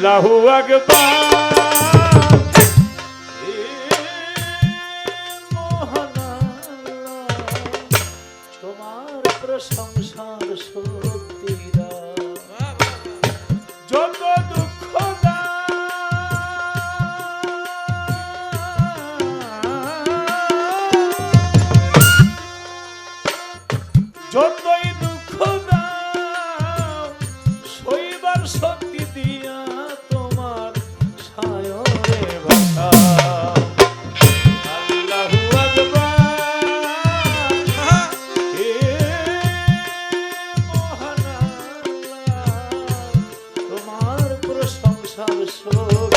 La voz. প্রশংসার শক্তিরা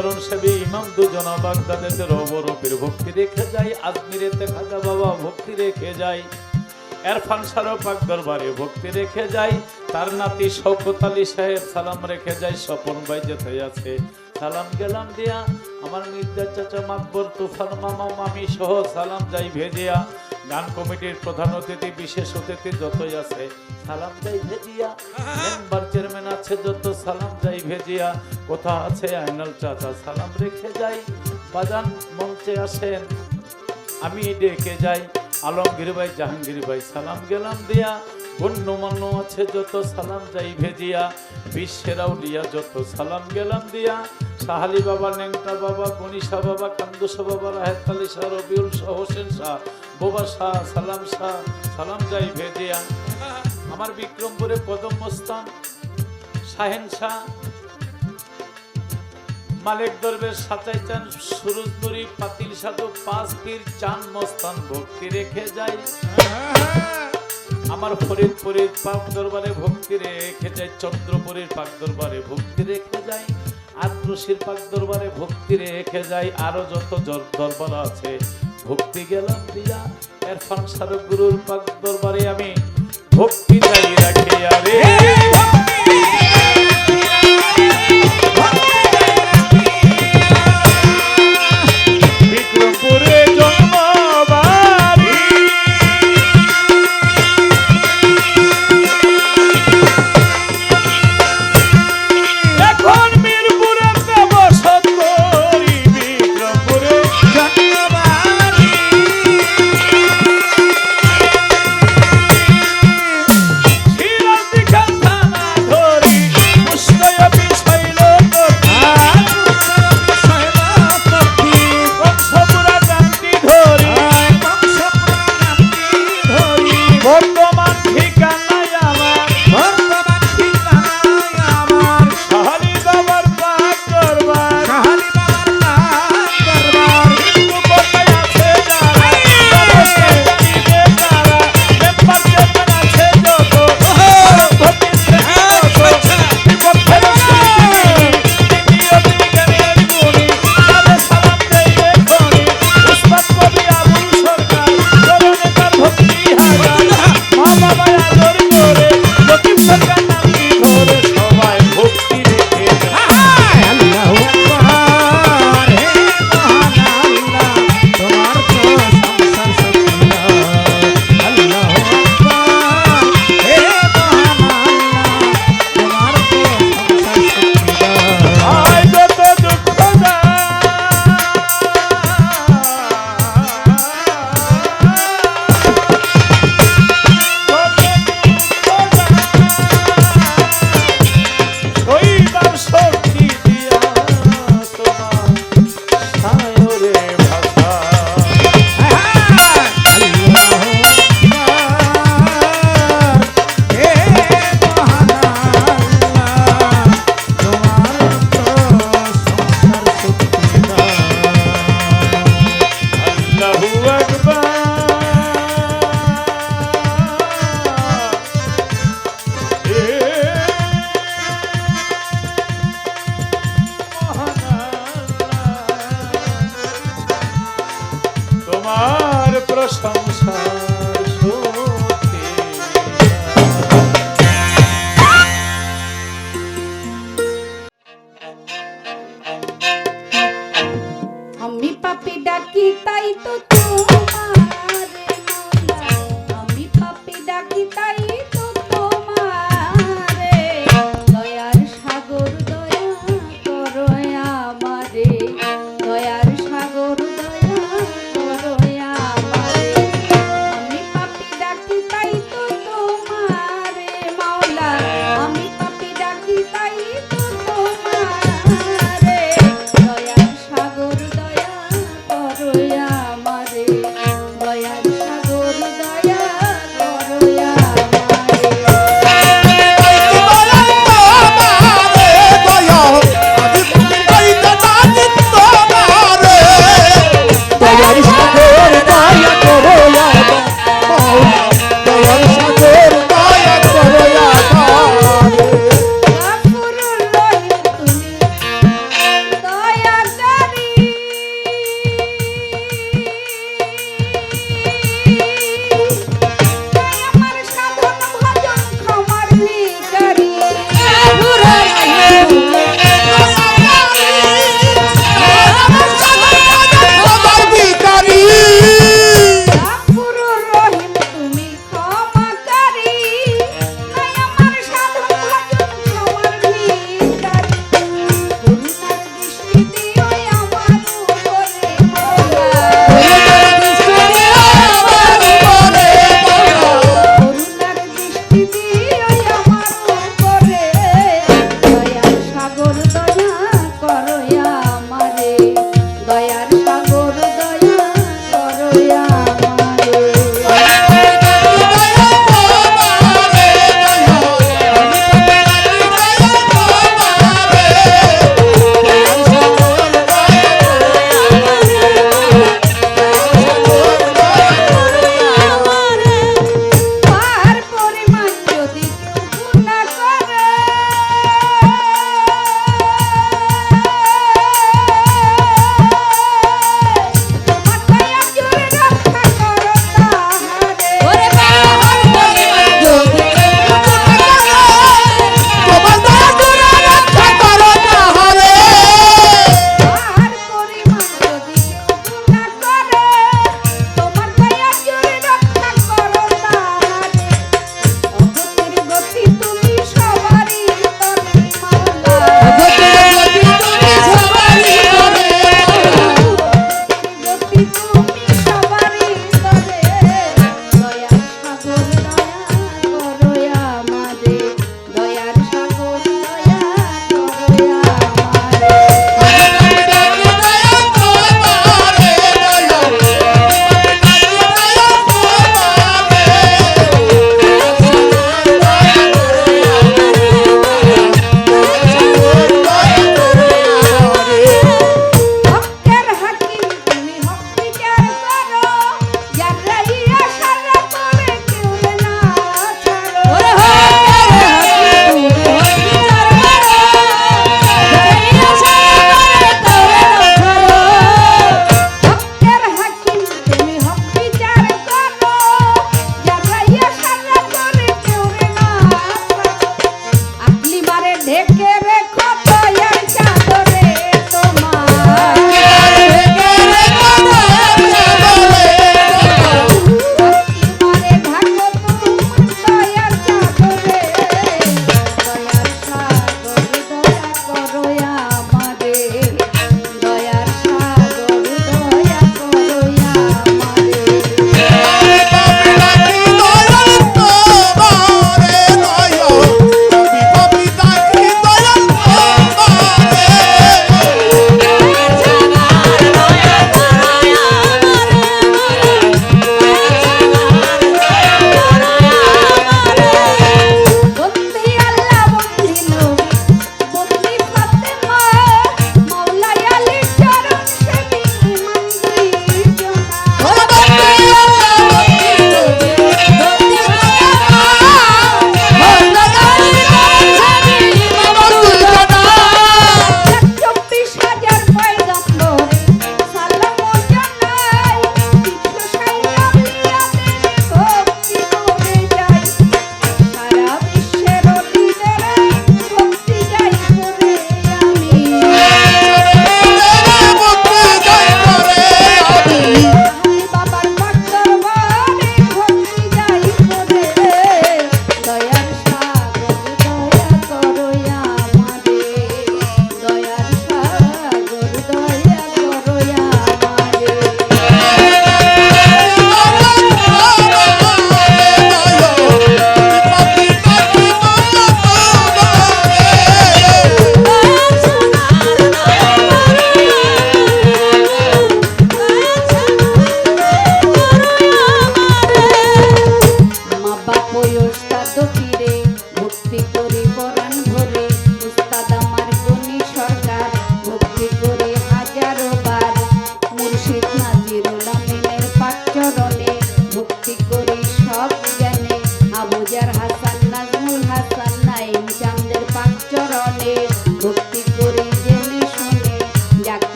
চরণ সেবী ইমাম দুজনা বাগদাদেতে রবরবির ভক্তি রেখে যাই আজমিরেতে খাজা বাবা ভক্তি রেখে যাই এরফান সারো পাক দরবারে ভক্তি রেখে যাই তার নাতি শওকত আলী সাহেব সালাম রেখে যাই স্বপন ভাই যেতে আছে। সালাম গেলাম দিয়া, আমার মির্জা চাচা মাকবর, তুফান মামা মামি সহ সালাম যাই ভেজিয়া। গান কমিটির প্রধান অতিথি, বিশেষ অতিথি যতই আছে, সালাম যাই ভেজিয়া। মেম্বার চেয়ারম্যান আছে যত, সালাম যাই ভেজিয়া। কোথা আছে আইনাল চাচা, সালাম রেখে যাই। বাজান মঞ্চে আসেন, আমি ডেকে যাই। আলমগীর ভাই, জাহাঙ্গীর ভাই, সালাম গেলাম দিয়া। গণ্যমান্য আছে যত সালাম যাই ভেজিয়া, বিশ্বের আউলিয়া যত সালাম গেলাম দিয়া। সাহালি বাবা, ন্যাংটা বাবা, গণিসা বাবা, কান্দুসা বাবা, রাহেত আলী শাহ, রবিউল শাহ, হোসেন শাহ, বোবা শাহ, সালাম শাহ, সালাম যাই ভেজিয়া। আমার বিক্রমপুরে কদম মস্তান শাহেন শাহ, মালিক দরবেশ সাচাই চান সুরজ নুরি পাতিল সাধু, পাঁচ পীর চান মস্তান ভক্তি রেখে যাই। আমার ফরিদপুরের পাক দরবারে ভক্তি রেখে যাই, চন্দ্রপুরের পাক দরবারে ভক্তি রেখে যাই আদ্রসির পাক দরবারে ভক্তি রেখে যাই, আরও যত দরবার আছে। ভক্তি গেলাম দিয়া, এরফান সারগুরুর পাক দরবারে আমি ভক্তি যাই রাখি আরে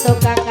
মহন্ত কাকার